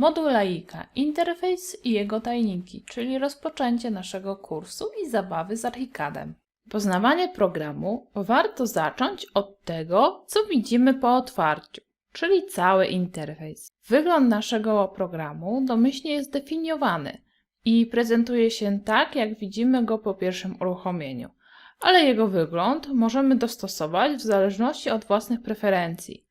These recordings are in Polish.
Moduł laika, interfejs i jego tajniki, czyli rozpoczęcie naszego kursu i zabawy z Archicadem. Poznawanie programu warto zacząć od tego, co widzimy po otwarciu, czyli cały interfejs. Wygląd naszego programu domyślnie jest definiowany i prezentuje się tak, jak widzimy go po pierwszym uruchomieniu, ale jego wygląd możemy dostosować w zależności od własnych preferencji.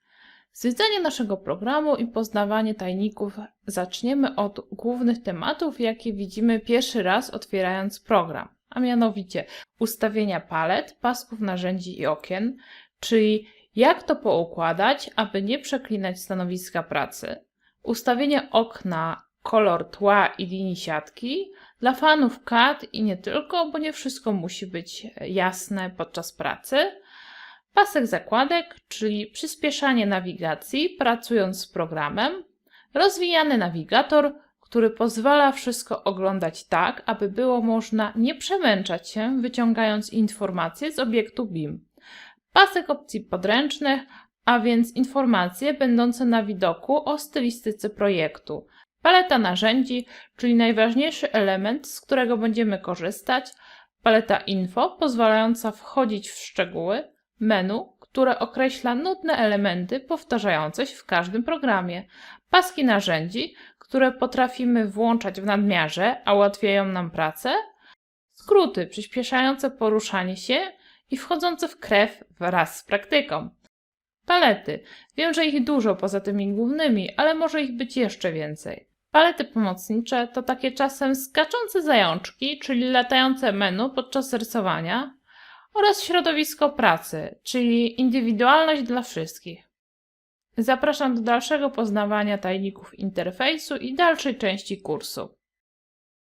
Zwiedzanie naszego programu i poznawanie tajników. Zaczniemy od głównych tematów, jakie widzimy pierwszy raz otwierając program, a mianowicie ustawienia palet, pasków narzędzi i okien, czyli jak to poukładać, aby nie przeklinać stanowiska pracy, ustawienie okna, kolor tła i linii siatki, dla fanów CAD i nie tylko, bo nie wszystko musi być jasne podczas pracy, pasek zakładek, czyli przyspieszanie nawigacji pracując z programem, rozwijany nawigator, który pozwala wszystko oglądać tak, aby było można nie przemęczać się wyciągając informacje z obiektu BIM. Pasek opcji podręcznych, a więc informacje będące na widoku o stylistyce projektu. Paleta narzędzi, czyli najważniejszy element, z którego będziemy korzystać. Paleta info, pozwalająca wchodzić w szczegóły. Menu, które określa nudne elementy powtarzające się w każdym programie. Paski narzędzi, które potrafimy włączać w nadmiarze, a ułatwiają nam pracę. Skróty przyspieszające poruszanie się i wchodzące w krew wraz z praktyką. Palety. Wiem, że ich dużo poza tymi głównymi, ale może ich być jeszcze więcej. Palety pomocnicze to takie czasem skaczące zajączki, czyli latające menu podczas rysowania oraz środowisko pracy, czyli indywidualność dla wszystkich. Zapraszam do dalszego poznawania tajników interfejsu i dalszej części kursu.